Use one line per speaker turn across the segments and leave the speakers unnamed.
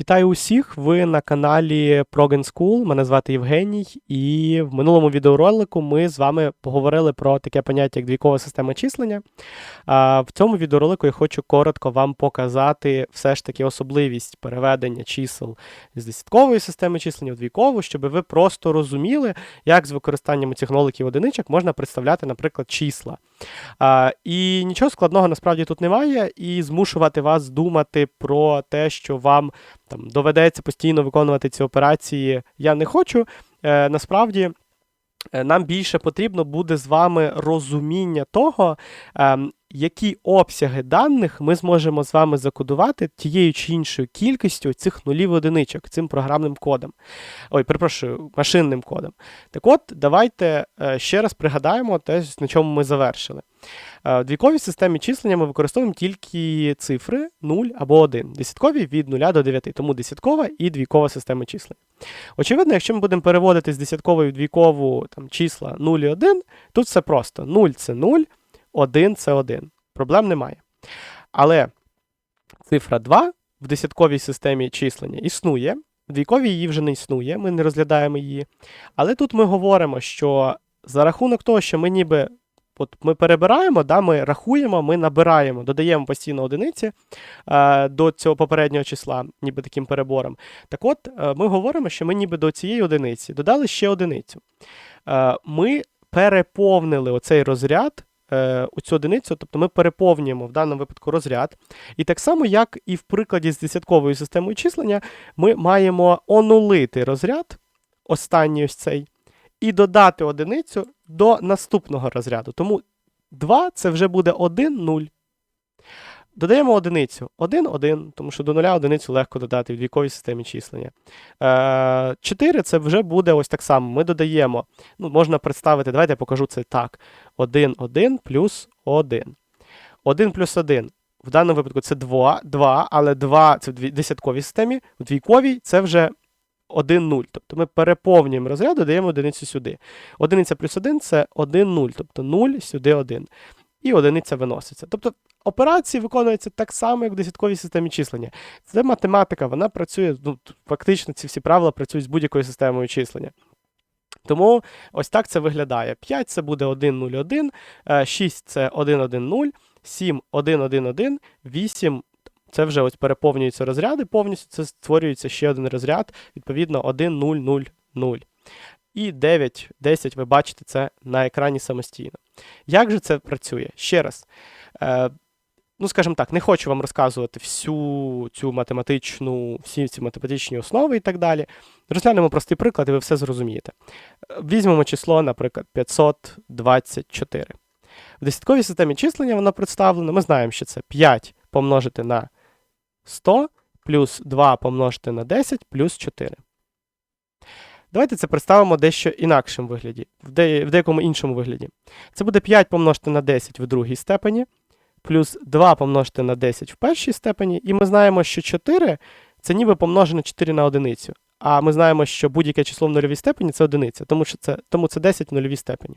Вітаю усіх! Ви на каналі Progen School. Мене звати Євгеній, і в минулому відеоролику ми з вами поговорили про таке поняття, як двійкова система числення. В цьому відеоролику я хочу коротко вам показати все ж таки особливість переведення чисел з десяткової системи числення в двійкову, щоб ви просто розуміли, як з використанням цих ноликів одиничок можна представляти, наприклад, числа. А, І нічого складного насправді тут немає, і змушувати вас думати про те, що вам там доведеться постійно виконувати ці операції, я не хочу. Е, Насправді. е, Нам більше потрібно буде з вами розуміння того, ем, які обсяги даних ми зможемо з вами закодувати тією чи іншою кількістю цих нулів одиничок цим програмним кодом. Ой, перепрошую, машинним кодом. Так от, давайте е, ще раз пригадаємо те, на чому ми завершили. Е, В двійковій системі числення ми використовуємо тільки цифри 0 або 1. Десяткові від 0 до 9, тому десяткова і двійкова система числення. Очевидно, якщо ми будемо переводити з десяткової в двійкову там, числа 0 і 1, тут все просто. 0 це 0, 1 це 1. Проблем немає. Але цифра 2 в десятковій системі числення існує, в двійковій її вже не існує, ми не розглядаємо її. Але тут ми говоримо, що за рахунок того, що ми ніби от ми перебираємо, да, ми рахуємо, ми набираємо, додаємо постійно одиниці е, до цього попереднього числа, ніби таким перебором. Так от, е, ми говоримо, що ми ніби до цієї одиниці додали ще одиницю. Е, ми переповнили оцей розряд. Е, У цю одиницю, тобто ми переповнюємо в даному випадку розряд. І так само, як і в прикладі з десятковою системою числення, ми маємо онулити розряд, останній ось цей, і додати одиницю до наступного розряду. Тому 2 це вже буде 1, 0. Додаємо одиницю. 1, 1, тому що до нуля одиницю легко додати в двійковій системі числення. Е, 4 це вже буде ось так само. Ми додаємо, ну, можна представити, давайте я покажу це так. 1, 1 плюс 1. 1 плюс 1. В даному випадку це 2, 2 але 2 це в десятковій системі, в двійковій це вже 1, 0. Тобто ми переповнюємо розряд, додаємо одиницю сюди. Одиниця плюс 1 це 1, 0, тобто 0, сюди 1. І одиниця виноситься. Тобто операції виконуються так само, як в десятковій системі числення. Це математика, вона працює, ну, фактично ці всі правила працюють з будь-якою системою числення. Тому ось так це виглядає. 5 це буде 1, 0, 1, 6 це 1, 1, 0, 7, 1, 1, 1, 8 це вже ось переповнюються розряди, повністю це створюється ще один розряд, відповідно 1, 0, 0, 0. І 9, 10 ви бачите це на екрані самостійно. Як же це працює? Ще раз. Ну, скажімо так, не хочу вам розказувати всю цю математичну, всі ці математичні основи і так далі. Розглянемо простий приклад, і ви все зрозумієте. Е, Візьмемо число, наприклад, 524. В десятковій системі числення воно представлено. Ми знаємо, що це 5 помножити на 100 плюс 2 помножити на 10 плюс 4. Давайте це представимо дещо інакшим вигляді, в деякому іншому вигляді. Це буде 5 помножити на 10 в другій степені, плюс 2 помножити на 10 в першій степені, і ми знаємо, що 4 це ніби помножено 4 на одиницю. А ми знаємо, що будь-яке число в нульовій степені це одиниця, тому, що це, тому це 10 в нульовій степені.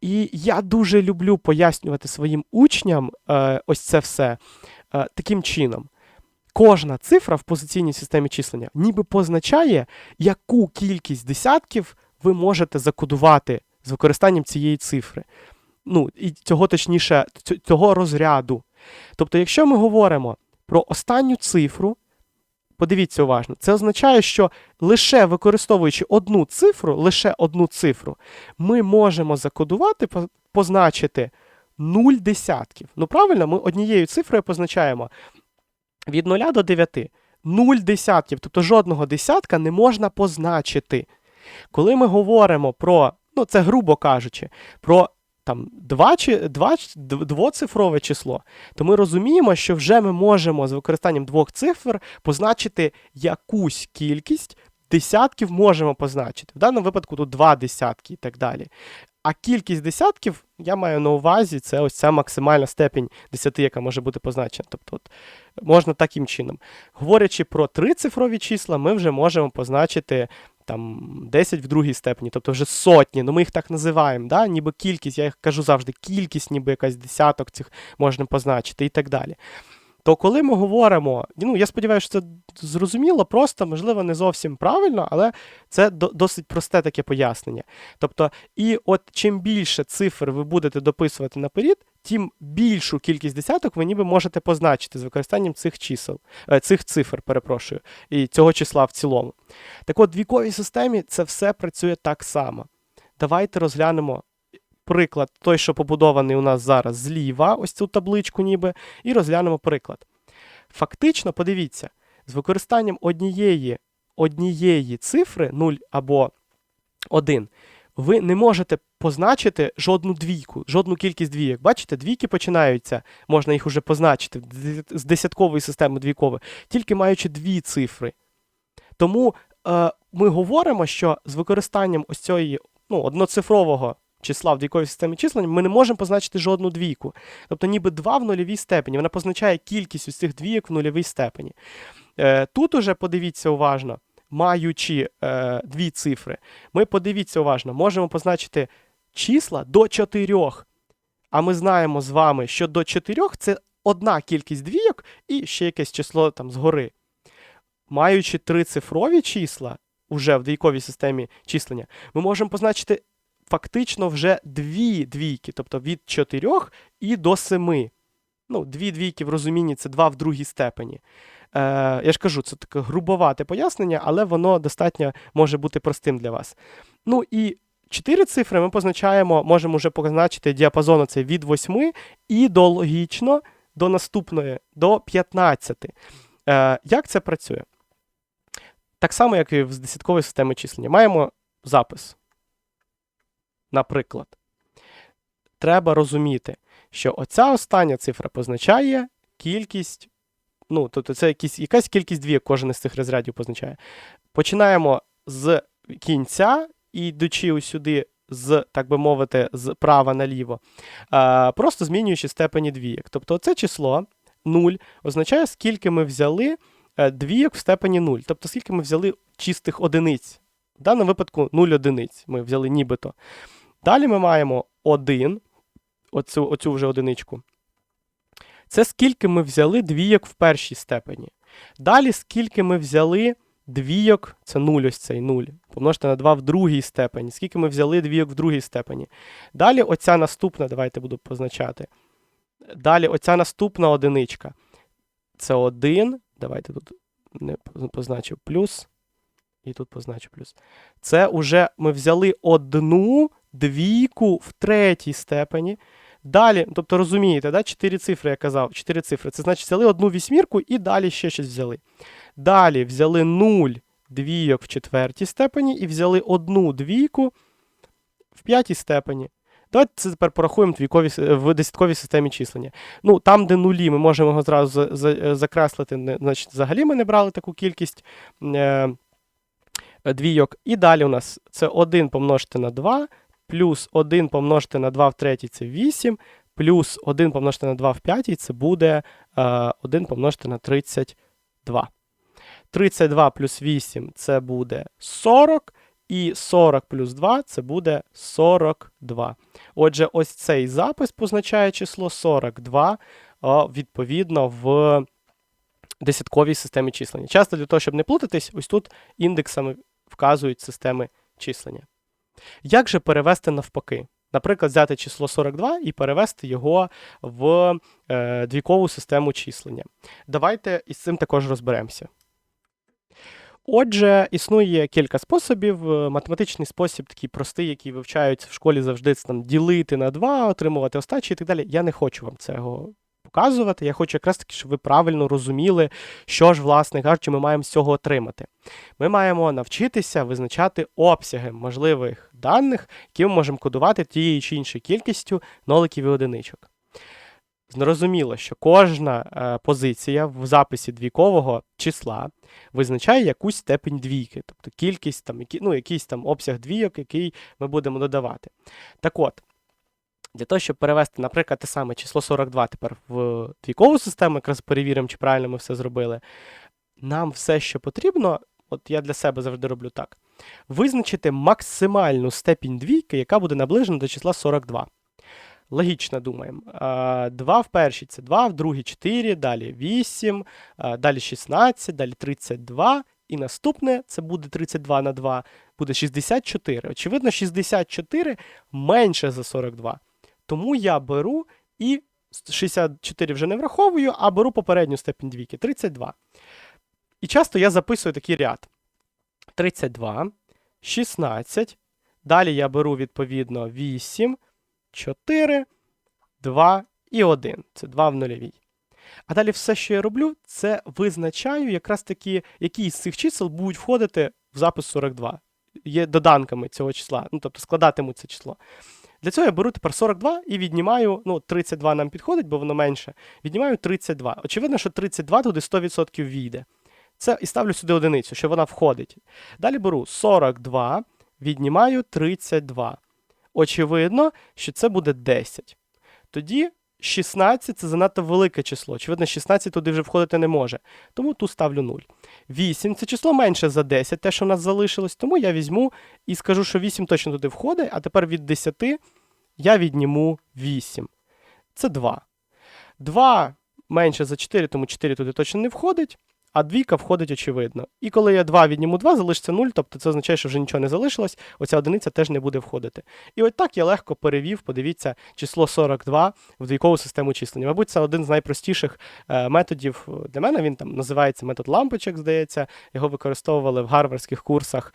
І я дуже люблю пояснювати своїм учням е, ось це все е, таким чином. Кожна цифра в позиційній системі числення ніби позначає, яку кількість десятків ви можете закодувати з використанням цієї цифри. Ну, і цього точніше, цього розряду. Тобто, якщо ми говоримо про останню цифру, подивіться уважно, це означає, що лише використовуючи одну цифру, лише одну цифру, ми можемо закодувати, по- позначити 0 десятків. Ну, правильно, ми однією цифрою позначаємо від 0 до 9. 0 десятків, тобто жодного десятка не можна позначити. Коли ми говоримо про, ну це грубо кажучи, про там два, два, двоцифрове число, то ми розуміємо, що вже ми можемо з використанням двох цифр позначити якусь кількість десятків можемо позначити. В даному випадку тут два десятки і так далі. А кількість десятків, я маю на увазі, це ось ця максимальна степінь 10, яка може бути позначена. Тобто от, можна таким чином. Говорячи про трицифрові числа, ми вже можемо позначити там 10 в другій степені, тобто вже сотні, ну ми їх так називаємо, да? ніби кількість, я їх кажу завжди, кількість, ніби якась десяток цих можна позначити і так далі. То коли ми говоримо, ну я сподіваюся, що це зрозуміло, просто, можливо, не зовсім правильно, але це досить просте таке пояснення. Тобто, і от чим більше цифр ви будете дописувати наперед, тим більшу кількість десяток ви ніби можете позначити з використанням цих чисел, е, цих цифр, перепрошую, і цього числа в цілому. Так от, в двійковій системі це все працює так само. Давайте розглянемо приклад, той, що побудований у нас зараз зліва, ось цю табличку, ніби, і розглянемо приклад. Фактично, подивіться, з використанням однієї, однієї цифри 0 або 1, ви не можете позначити жодну двійку, жодну кількість двійок. Бачите, двійки починаються, можна їх уже позначити з десяткової системи двійкової, тільки маючи дві цифри. Тому е, ми говоримо, що з використанням ось цієї ну, одноцифрового числа в двійковій системі числення ми не можемо позначити жодну двійку. Тобто ніби 2 в нульовій степені. Вона позначає кількість ось цих двійок в нульовій степені. Е, Тут уже подивіться уважно, маючи е, дві цифри, ми подивіться уважно, можемо позначити числа до 4. А ми знаємо з вами, що до 4 це одна кількість двійок і ще якесь число там згори. Маючи трицифрові числа уже в двійковій системі числення, ми можемо позначити фактично вже дві двійки, тобто від 4 і до 7. Ну, дві двійки в розумінні це два в другій степені. Е, Я ж кажу, це таке грубовате пояснення, але воно достатньо може бути простим для вас. Ну і чотири цифри ми позначаємо, можемо вже позначити діапазон оцей від 8 і до логічно до наступної, до 15. Е, Як це працює? Так само, як і в десятковій системі числення. Маємо запис. Наприклад, треба розуміти, що оця остання цифра позначає кількість, ну, тобто це якісь, якась кількість дві, кожен із цих розрядів позначає. Починаємо з кінця і йдучи сюди з, так би мовити, з права наліво, просто змінюючи степені двійок. Тобто це число 0 означає, скільки ми взяли е, двійок в степені 0, тобто скільки ми взяли чистих одиниць. В даному випадку 0 одиниць ми взяли нібито. Далі ми маємо 1, оцю, оцю вже одиничку. Це скільки ми взяли двійок в першій степені. Далі, скільки ми взяли двійок, це 0 ось цей 0, помножте на 2 в другій степені. Скільки ми взяли двійок в другій степені. Далі оця наступна, давайте буду позначати. Далі оця наступна одиничка. Це 1. Давайте тут не позначив плюс. І тут позначу плюс. Це вже ми взяли одну двійку в третій степені. Далі, тобто розумієте, да, 4 цифри, я казав, 4 цифри. Це значить взяли одну вісьмірку і далі ще щось взяли. Далі взяли 0 двійок в четвертій степені і взяли одну двійку в п'ятій степені. Давайте це тепер порахуємо двійкові, в десятковій системі числення. Ну, Там, де нулі, ми можемо його зразу закреслити, значить, взагалі ми не брали таку кількість. Е, двійок. І далі у нас це 1 помножити на 2, плюс 1 помножити на 2 в третій це 8, плюс 1 помножити на 2 в п'ятій це буде е, 1 помножити на 32. 32 плюс 8 це буде 40. І 40 плюс 2 це буде 42. Отже, ось цей запис позначає число 42 відповідно в десятковій системі числення. Часто для того, щоб не плутатись, ось тут індексами вказують системи числення. Як же перевести навпаки? Наприклад, взяти число 42 і перевести його в е, двійкову систему числення. Давайте із цим також розберемося. Отже, існує кілька способів. Математичний спосіб, такий простий, який вивчаються в школі завжди це там ділити на 2, отримувати остачі і так далі. Я не хочу вам цього показувати. Я хочу якраз таки, щоб ви правильно розуміли, що ж, власне кажучи, ми маємо з цього отримати. Ми маємо навчитися визначати обсяги можливих даних, які ми можемо кодувати тією чи іншою кількістю ноликів і одиничок. Зрозуміло, що кожна е, позиція в записі двійкового числа визначає якусь степень двійки, тобто кількість там, які, ну, якийсь там обсяг двійок, який ми будемо додавати. Так от, для того, щоб перевести, наприклад, те саме число 42 тепер в двійкову систему, якраз перевіримо, чи правильно ми все зробили. Нам все, що потрібно, от я для себе завжди роблю так: визначити максимальну степінь двійки, яка буде наближена до числа 42. Логічно думаємо. 2 в першій це 2, в другій 4, далі 8, далі 16, далі 32. І наступне це буде 32 на 2, буде 64. Очевидно, 64 менше за 42. Тому я беру і 64 вже не враховую, а беру попередню степінь двійки 32. І часто я записую такий ряд: 32, 16. Далі я беру відповідно 8, 4, 2 і 1. Це 2 в нульовій. А далі все, що я роблю, це визначаю якраз таки, які з цих чисел будуть входити в запис 42. Є доданками цього числа, ну тобто складатимуть це число. Для цього я беру тепер 42 і віднімаю, ну, 32 нам підходить, бо воно менше. Віднімаю 32. Очевидно, що 32 туди 100% війде. Це і ставлю сюди одиницю, що вона входить. Далі беру 42, віднімаю 32. Очевидно, що це буде 10. Тоді 16 це занадто велике число. Очевидно, 16 туди вже входити не може. Тому тут ставлю 0. 8 це число менше за 10, те, що в нас залишилось. Тому я візьму і скажу, що 8 точно туди входить, а тепер від 10 я відніму 8. Це 2. 2 менше за 4, тому 4 туди точно не входить. А двійка входить очевидно. І коли я 2 відніму 2, залишиться 0, тобто це означає, що вже нічого не залишилось, оця одиниця теж не буде входити. І от так я легко перевів, подивіться, число 42 в двійкову систему числення. Мабуть, це один з найпростіших е, методів для мене. Він там називається метод лампочок, здається. Його використовували в гарвардських курсах.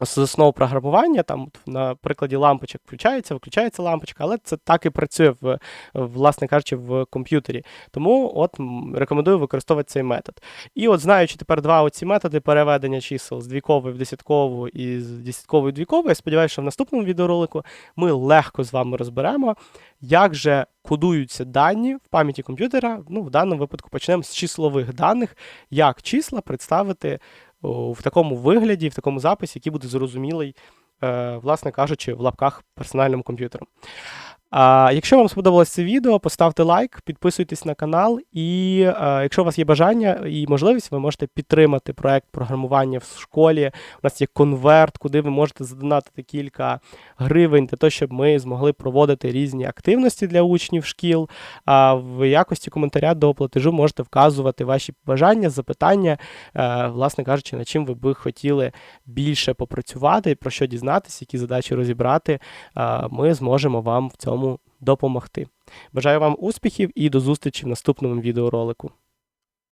З основ програмування, там на прикладі лампочок включається, виключається лампочка, але це так і працює, в, власне кажучи, в комп'ютері. Тому от рекомендую використовувати цей метод. І от знаючи тепер два оці методи переведення чисел з двійкової в десяткову і з десяткової в двійкову, я сподіваюся, що в наступному відеоролику ми легко з вами розберемо, як же кодуються дані в пам'яті комп'ютера. Ну, в даному випадку почнемо з числових даних, як числа представити в такому вигляді, в такому записі, який буде зрозумілий, е, власне кажучи, в лапках персональним комп'ютером. А Якщо вам сподобалось це відео, поставте лайк, підписуйтесь на канал, і а, якщо у вас є бажання і можливість, ви можете підтримати проект програмування в школі. У нас є конверт, куди ви можете задонатити кілька гривень для того, щоб ми змогли проводити різні активності для учнів шкіл. А в якості коментаря до платежу можете вказувати ваші бажання, запитання, а, власне кажучи, над чим ви би хотіли більше попрацювати, про що дізнатися, які задачі розібрати. А, ми зможемо вам в допомогти. Бажаю вам успіхів і до зустрічі в наступному відеоролику.